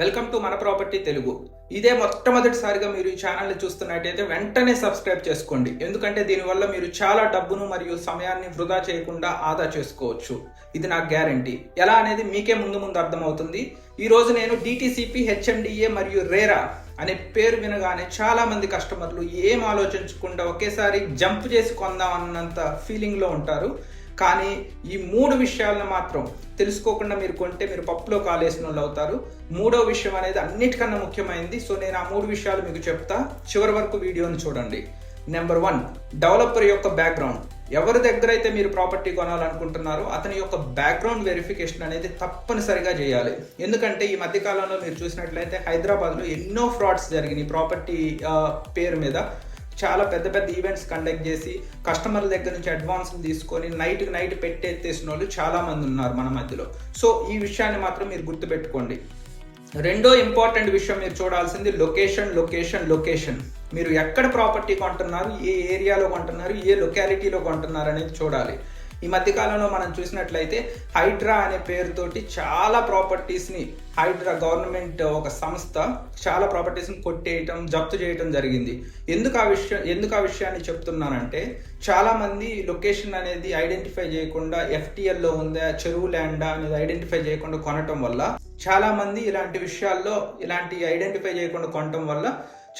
Welcome to మన property Telugu. ఇదే మొట్టమొదటిసారిగా మీరు ఈ ఛానల్ని చూస్తున్నట్టయితే వెంటనే సబ్స్క్రైబ్ చేసుకోండి. ఎందుకంటే దీనివల్ల మీరు చాలా డబ్బును మరియు సమయాన్ని వృధా చేయకుండా ఆదా చేసుకోవచ్చు. ఇది నా గ్యారంటీ. ఎలా అనేది మీకే ముందు ముందు అర్థమవుతుంది. ఈ రోజు నేను డిటీసీపీ హెచ్ఎండిఏ మరియు రేరా అనే పేరు వినగానే చాలా మంది కస్టమర్లు ఏం ఆలోచించకుండా ఒకేసారి జంప్ చేసి కొందాం అన్నంత ఫీలింగ్లో ఉంటారు. కానీ ఈ మూడు విషయాలను మాత్రం తెలుసుకోకుండా మీరు కొంటే మీరు పప్పులో కాలేసిన వాళ్ళు అవుతారు. మూడో విషయం అనేది అన్నిటికన్నా ముఖ్యమైనది సో నేను ఆ మూడు విషయాలు మీకు చెప్తా. చివరి వరకు వీడియోని చూడండి. నెంబర్ వన్ డెవలపర్ యొక్క బ్యాక్గ్రౌండ్ ఎవరి దగ్గర అయితే మీరు ప్రాపర్టీ కొనాలనుకుంటున్నారో అతని యొక్క బ్యాక్గ్రౌండ్ వెరిఫికేషన్ అనేది తప్పనిసరిగా చేయాలి. ఎందుకంటే ఈ మధ్యకాలంలో మీరు చూసినట్లయితే హైదరాబాద్లో ఎన్నో ఫ్రాడ్స్ జరిగినాయి ప్రాపర్టీ పేరు మీద. చాలా పెద్ద పెద్ద ఈవెంట్స్ కండక్ట్ చేసి కస్టమర్ల దగ్గర నుంచి అడ్వాన్స్ తీసుకొని నైట్ నైట్ పెట్టేసిన వాళ్ళు చాలామంది ఉన్నారు మన మధ్యలో. సో ఈ విషయాన్ని మాత్రం మీరు గుర్తుపెట్టుకోండి. రెండో ఇంపార్టెంట్ విషయం మీరు చూడాల్సింది లొకేషన్ లొకేషన్ లొకేషన్ మీరు ఎక్కడ ప్రాపర్టీ కొంటున్నారు ఏ ఏరియాలో కొంటున్నారు ఏ లొకాలిటీలో కొంటున్నారు అనేది చూడాలి. ఈ మధ్యకాలంలో మనం చూసినట్లయితే హైడ్రా అనే పేరుతోటి చాలా ప్రాపర్టీస్ని హైడ్రా గవర్నమెంట్ ఒక సంస్థ చాలా ప్రాపర్టీస్ని కొట్టేయటం జప్తు చేయటం జరిగింది. ఎందుకు ఆ విషయం ఎందుకు ఆ విషయాన్ని చెప్తున్నానంటే చాలామంది లొకేషన్ అనేది ఐడెంటిఫై చేయకుండా ఎఫ్టిఎల్లో ఉందా చెరువు ల్యాండా అనేది ఐడెంటిఫై చేయకుండా కొనటం వల్ల చాలామంది ఇలాంటి విషయాల్లో ఇలాంటి ఐడెంటిఫై చేయకుండా కొనటం వల్ల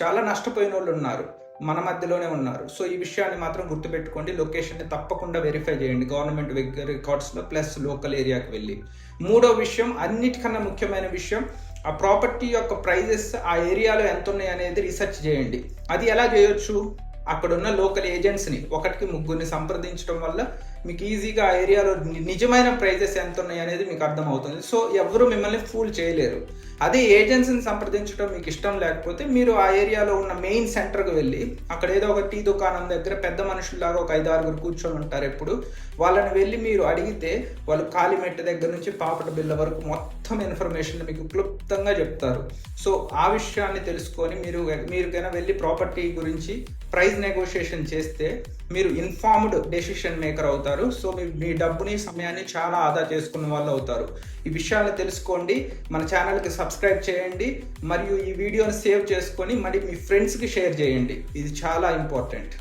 చాలా నష్టపోయిన వాళ్ళు ఉన్నారు. మన మధ్యలోనే ఉన్నారు. సో ఈ విషయాన్ని మాత్రం గుర్తుపెట్టుకోండి. లొకేషన్ని తప్పకుండా వెరిఫై చేయండి. గవర్నమెంట్ రికార్డ్స్లో ప్లస్ లోకల్ ఏరియాకి వెళ్ళి. మూడో విషయం అన్నిటికన్నా ముఖ్యమైన విషయం ఆ ప్రాపర్టీ యొక్క ప్రైజెస్ ఆ ఏరియాలో ఎంత ఉన్నాయి అనేది రీసెర్చ్ చేయండి. అది ఎలా చేయొచ్చు? అక్కడ ఉన్న లోకల్ ఏజెంట్స్ని ఒకటికి ముగ్గురిని సంప్రదించడం వల్ల మీకు ఈజీగా ఆ ఏరియాలో నిజమైన ప్రైజెస్ ఎంత ఉన్నాయి అనేది మీకు అర్థమవుతుంది. సో ఎవరు మిమ్మల్ని ఫూల్ చేయలేరు. అదే ఏజెన్సీని సంప్రదించడం మీకు ఇష్టం లేకపోతే మీరు ఆ ఏరియాలో ఉన్న మెయిన్ సెంటర్కి వెళ్ళి అక్కడ ఏదో ఒక టీ దుకాణం దగ్గర పెద్ద మనుషుల్లాగా ఒక ఐదు ఆరుగురు కూర్చొని ఉంటారు ఎప్పుడు. వాళ్ళని వెళ్ళి మీరు అడిగితే వాళ్ళు కాలిమెట్ట దగ్గర నుంచి పాపట బిల్ల వరకు మొత్తం ఇన్ఫర్మేషన్ మీకు క్లుప్తంగా చెప్తారు. సో ఆ విషయాన్ని తెలుసుకొని మీరు మీరు కనుక వెళ్ళి ప్రాపర్టీ గురించి ప్రైస్ నెగోషియేషన్ చేస్తే మీరు ఇన్ఫార్మ్డ్ డెసిషన్ మేకర్ అవుతారు. సో మీ మీ డబ్బుని సమయాన్ని చాలా ఆదా చేసుకున్న వాళ్ళు అవుతారు. ఈ విషయాలు తెలుసుకోండి. మన ఛానల్కి సబ్స్క్రైబ్ చేయండి. మరియు ఈ వీడియోని సేవ్ చేసుకొని మరి మీ ఫ్రెండ్స్కి షేర్ చేయండి. ఇది చాలా ఇంపార్టెంట్